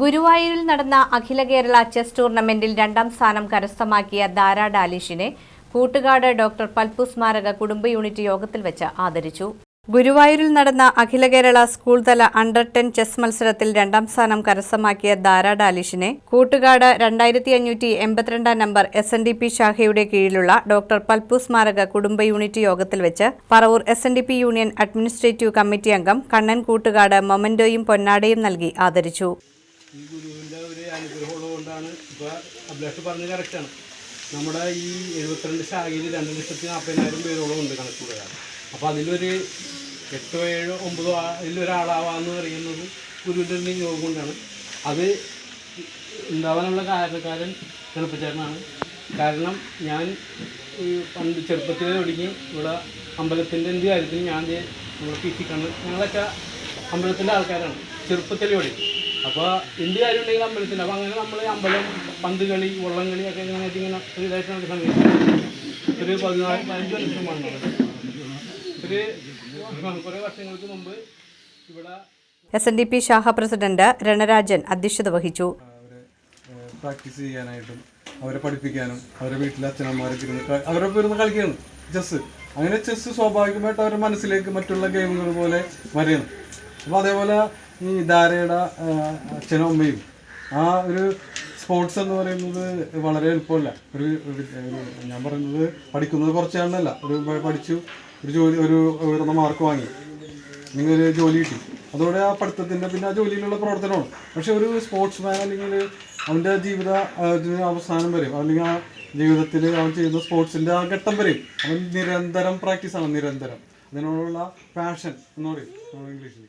ഗുരുവായൂരിൽ നടന്ന അഖില കേരള ചെസ് ടൂർണമെന്റിൽ രണ്ടാം സ്ഥാനം കരസ്ഥമാക്കിയ ദാര ഡാലിഷിനെ കൂട്ടുകാട് ഡോക്ടർ പൽപ്പു സ്മാരക കുടുംബ യൂണിറ്റ് യോഗത്തിൽ വെച്ച് ആദരിച്ചു. ഗുരുവായൂരിൽ നടന്ന അഖില കേരള സ്കൂൾ തല അണ്ടർ ടെൻ ചെസ് മത്സരത്തിൽ രണ്ടാം സ്ഥാനം കരസ്ഥമാക്കിയ ദാര ഡാലിഷിനെ കൂട്ടുകാട് രണ്ടായിരത്തി അഞ്ഞൂറ്റി എൺപത്തിരണ്ടാം number S N D P ശാഖയുടെ കീഴിലുള്ള ഡോക്ടർ പൽപ്പു സ്മാരക കുടുംബ യൂണിറ്റ് യോഗത്തിൽ വെച്ച് Paravur S N D P union administrative committee അംഗം കണ്ണൻ കൂട്ടുകാട് മൊമന്റോയും പൊന്നാടയും നൽകി ആദരിച്ചു. ഈ ഗുരുവിന്റെ ഒരു അനുഗ്രഹമുള്ളത് കൊണ്ടാണ് ഇപ്പോൾ അഭിലാഷ് പറഞ്ഞത് കറക്റ്റാണ് നമ്മുടെ ഈ എഴുപത്തിരണ്ട് ശാഖയിൽ രണ്ട് ലക്ഷത്തി നാൽപ്പതിനായിരം പേരോളം ഉണ്ട് കണക്കുകൂടുക അപ്പോൾ അതിലൊരു എട്ടോ ഏഴോ ഒമ്പതോ ഇതിലൊരാളാവാന്ന് പറയുന്നത് ഗുരുവിന്റെ ഒരു നിയോഗം കൊണ്ടാണ്. അത് ഉണ്ടാവാനുള്ള കാരണക്കാരൻ ചെറുപ്പച്ചേട്ടനാണ് കാരണം ഞാൻ ഈ പണ്ട് ചെറുപ്പത്തിൽ തുടങ്ങി ഇവിടെ അമ്പലത്തിന്റെ എന്ത് കാര്യത്തിൽ ഞാൻ നമ്മുടെ പി സി കണ്ണ് ഞങ്ങളൊക്കെ അമ്പലത്തിന്റെ ആൾക്കാരാണ്. ചെറുപ്പത്തിൽ തുടങ്ങി അപ്പോൾ എന്ത് കാര്യം ഉണ്ടെങ്കിലും അമ്പലത്തിൽ അപ്പോൾ അങ്ങനെ നമ്മൾ അമ്പലം പന്ത് കളി വള്ളം കളി ഒക്കെ ഇങ്ങനെ ഇങ്ങനെ ഒരു ഇതായിട്ട് നടക്കുന്ന സമയത്ത് ഒരു പതിനാല് പതിനഞ്ച് വർഷമാണ് ഒരു കുറേ വർഷങ്ങൾക്ക് മുമ്പ് ഇവിടെ എസ് എൻ ഡി പി ശാഖ പ്രസിഡന്റ് രണരാജൻ അധ്യക്ഷത വഹിച്ചു. പ്രാക്ടീസ് ചെയ്യാനായിട്ടും അവരെ പഠിപ്പിക്കാനും അവരെ വീട്ടിലെ അച്ഛനമ്മമാരെ ഇരുന്ന് അവരെ ഇരുന്ന് കളിക്കുകയാണ്. ചെസ്സ് അങ്ങനെ ചെസ് സ്വാഭാവികമായിട്ട് അവരുടെ മനസ്സിലേക്ക് മറ്റുള്ള ഗെയിമുകൾ പോലെ വരികയാണ്. അപ്പോൾ അതേപോലെ ഈ ധാരയുടെ അച്ഛനും അമ്മയും. ആ ഒരു സ്പോർട്സ് എന്ന് പറയുന്നത് വളരെ എളുപ്പമല്ല. ഒരു ഞാൻ പറയുന്നത് പഠിക്കുന്നത് കുറച്ചാണെന്നല്ല ഒരു പഠിച്ചു ഒരു ജോലി ഒരു ഉയർന്ന മാർക്ക് വാങ്ങി. നിങ്ങൾ ജോലി കിട്ടി. അതോടെ ആ പഠിത്തത്തിന്റെ പിന്നെ ആ ജോലിയിലുള്ള പ്രവർത്തനമാണ്. പക്ഷെ ഒരു സ്പോർട്സ് മാൻ അല്ലെങ്കിൽ അവന്റെ ജീവിത അവസാനം വരെയും അല്ലെങ്കിൽ ആ ജീവിതത്തിൽ അവൻ ചെയ്യുന്ന സ്പോർട്സിന്റെ ആ ഘട്ടം വരെയും അവൻ നിരന്തരം പ്രാക്ടീസാണ് നിരന്തരം. അതിനോടുള്ള പാഷൻ എന്ന് പറയും ഇംഗ്ലീഷിൽ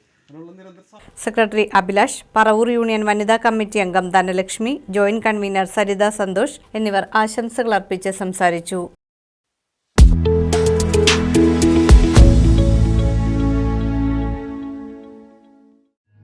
സെക്രട്ടറി അഭിലാഷ് പറവൂർ യൂണിയൻ വനിതാ കമ്മിറ്റി അംഗം ധനലക്ഷ്മി ജോയിന്റ് കൺവീനർ സരിത സന്തോഷ് എന്നിവർ ആശംസകൾ അർപ്പിച്ച് സംസാരിച്ചു.